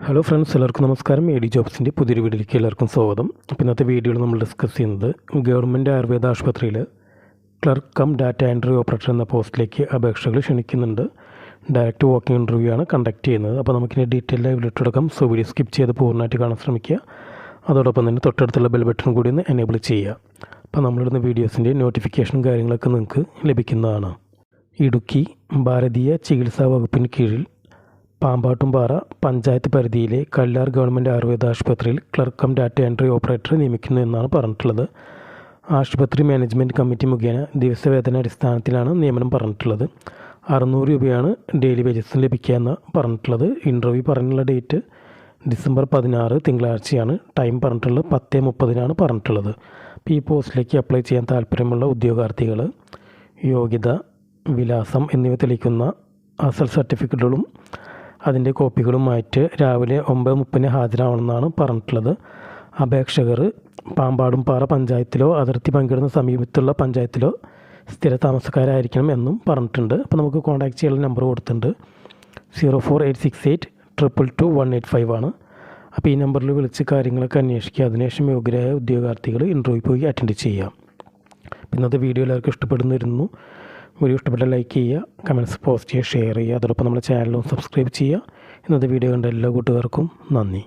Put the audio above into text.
Hello friends എല്ലാവർക്കും നമസ്കാരം. A D ജോബ്സിന്റെ പുതിയൊരു വീഡിയോയിലേക്ക് എല്ലാവർക്കും സ്വാഗതം. അപ്പോൾ ഇന്നത്തെ വീഡിയോയിൽ നമ്മൾ ഡിസ്കസ് ചെയ്യുന്നത് ഗവൺമെന്റ് ആയുർവേദ ആശുപത്രിയിൽ clerk cum data entry operator എന്ന പോസ്റ്റിലേക്ക് അപേക്ഷകൾ ക്ഷണിക്കുന്നുണ്ട്. ഡയറക്റ്റ് വാക്കിംഗ് ഇന്റർവ്യൂ ആണ് കണ്ടക്ട് ചെയ്യുന്നത്. അപ്പോൾ നമുക്കിനി ഡീറ്റെയിൽ വിളിട്ടെടുക്കാം സോ വീഡിയോ സ്കിപ്പ് ചെയ്ത് പൂർണമായിട്ട് കാണാൻ ശ്രമിക്കുക. അതോടൊപ്പം തന്നെ തൊട്ടടുത്തുള്ള ബെൽ ബട്ടൺ കൂടി ഒന്ന് എനേബിൾ ചെയ്യുക. അപ്പോൾ നമ്മളിടുന്ന വീഡിയോസിന്റെ നോട്ടിഫിക്കേഷനും കാര്യങ്ങളൊക്കെ നിങ്ങൾക്ക് ലഭിക്കുന്നതാണ്. ഇടുക്കി ഭാരതീയ ചികിത്സാ വകുപ്പിന് കീഴിൽ പാമ്പാട്ടുംപാറ പഞ്ചായത്ത് പരിധിയിലെ കല്ലാർ ഗവൺമെന്റ് ആയുർവേദ ആശുപത്രിയിൽ ക്ലർക്ക് കം ഡാറ്റ എൻട്രി ഓപ്പറേറ്ററെ നിയമിക്കുന്നു എന്നാണ് പറഞ്ഞിട്ടുള്ളത്. ആശുപത്രി മാനേജ്മെന്റ് കമ്മിറ്റി മുഖേന ദിവസവേതന അടിസ്ഥാനത്തിലാണ് നിയമനം പറഞ്ഞിട്ടുള്ളത്. അറുന്നൂറ് രൂപയാണ് ഡെയിലി വേജസ് ലഭിക്കുക എന്ന് പറഞ്ഞിട്ടുള്ളത്. ഇന്റർവ്യൂ പറഞ്ഞുള്ള ഡേറ്റ് ഡിസംബർ പതിനാറ് തിങ്കളാഴ്ചയാണ്. ടൈം പറഞ്ഞിട്ടുള്ളത് പത്ത് മുപ്പതിനാണ് പറഞ്ഞിട്ടുള്ളത്. അപ്പോൾ ഈ പോസ്റ്റിലേക്ക് അപ്ലൈ ചെയ്യാൻ താല്പര്യമുള്ള ഉദ്യോഗാർത്ഥികൾ യോഗ്യത വിലാസം എന്നിവ തെളിയിക്കുന്ന അസൽ സർട്ടിഫിക്കറ്റുകളും അതിന്റെ കോപ്പികളുമായിട്ട് രാവിലെ ഒമ്പത് മുപ്പതിന് ഹാജരാവണമെന്നാണ് പറഞ്ഞിട്ടുള്ളത്. അപേക്ഷകർ പാമ്പാടുംപാറ പഞ്ചായത്തിലോ അതിർത്തി പങ്കിടുന്ന സമീപത്തുള്ള പഞ്ചായത്തിലോ സ്ഥിര താമസക്കാരായിരിക്കണം എന്നും പറഞ്ഞിട്ടുണ്ട്. അപ്പോൾ നമുക്ക് കോൺടാക്ട് ചെയ്യാനുള്ള നമ്പർ കൊടുത്തിട്ടുണ്ട്. Zero four eight six eight triple two one eight five ആണ്. അപ്പോൾ ഈ നമ്പറിൽ വിളിച്ച് കാര്യങ്ങളൊക്കെ അന്വേഷിക്കുക. അതിനുശേഷം യോഗ്യരായ ഉദ്യോഗാർത്ഥികൾ ഇന്റർവ്യൂ പോയി അറ്റൻഡ് ചെയ്യാം. ഇന്നത്തെ വീഡിയോ എല്ലാവർക്കും ഇഷ്ടപ്പെടുന്നിരുന്നു വീഡിയോ ഇഷ്ടപ്പെട്ട ലൈക്ക് ചെയ്യുക കമന്റ്സ് പോസ്റ്റ് ചെയ്യുക ഷെയർ ചെയ്യുക. അതോടൊപ്പം നമ്മുടെ ചാനലും സബ്സ്ക്രൈബ് ചെയ്യുക. ഇന്നത്തെ വീഡിയോ കണ്ട എല്ലാ കൂട്ടുകാർക്കും നന്ദി.